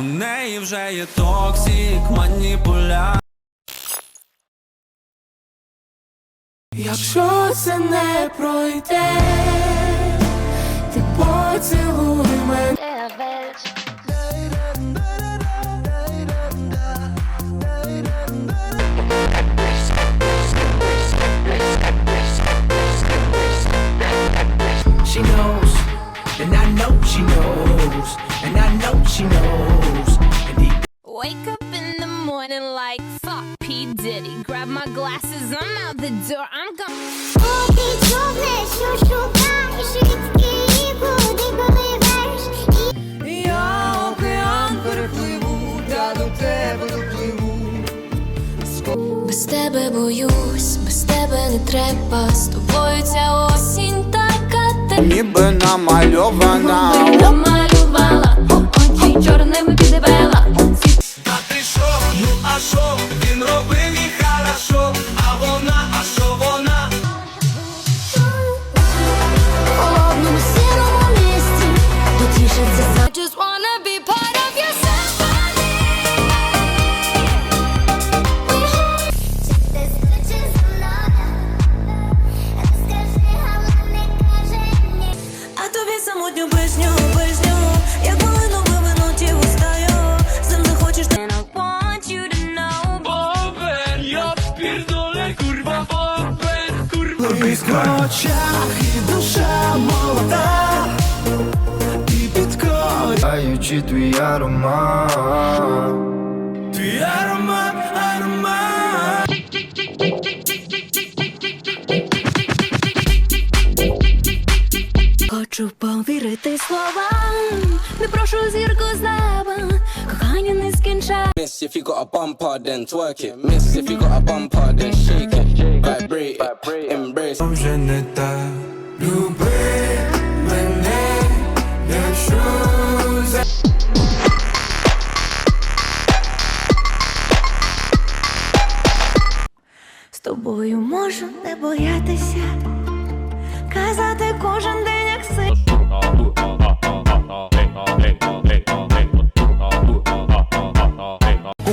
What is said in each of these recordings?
У неї вже є токсик, маніпуля. Якщо це не пройде, ти поцілуй мене. And I know she knows, and I know she knows. Wake up in the morning like fuck P. Diddy. Grab my glasses, I'm out the door. I'm gone. Я океан перепливу, та до тебе допливу. Без тебе боюсь, без тебе не треба. З тобою ця осінь ніби намальована. намалювала, очі чорними підвела. Та ти шо, ну а шо, він робив і хорошо, курва. в очах і душа молода, і підкорює. Даючи твій аромат. Твій аромат, аромат. Хочу повірити словам, не прошу зірку з неба, скінчає. Miss, if you got a bumper, then twerk it. Miss, if you got a bumper, then shake it. Vibrate it, embrace. Вже не так. Люби мене, якщо за... З тобою можу не боятися, казати кожен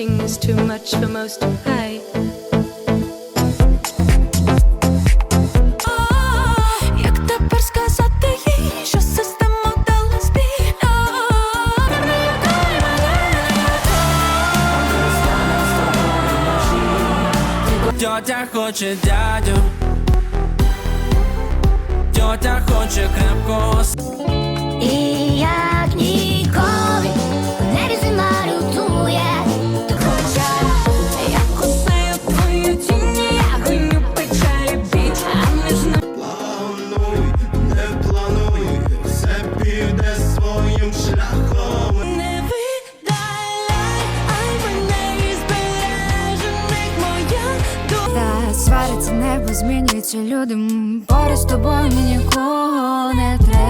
обиратиму is too much for most система? Тьотя хоче дядю. Тьотя хоче крепкого небо, змінюються люди. Поряд з тобою мені нікого не треба.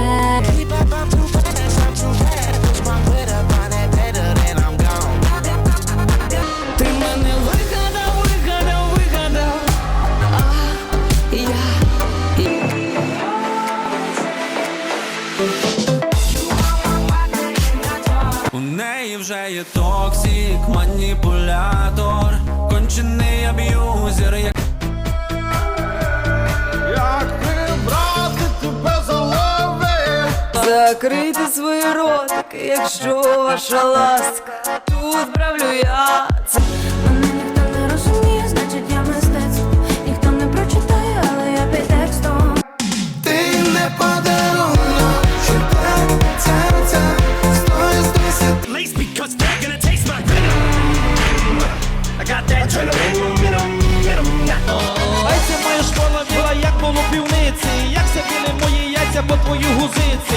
У неї вже є токсик, маніпулятор, кончений аб'юзер, закрити свої ротики, якщо ваша ласка тут правлю я. Це Мене ніхто не розуміє, значить я мистецтво. Ніхто не прочитає, але я під текстом. Ти не подарунок, що так серця стоїть десять. Lace because they're gonna taste my venom. I got that adrenaline, venom, venom, venom. Ай, це моя школа біла, як полупівниці, як це мої яйця по твої гузиці.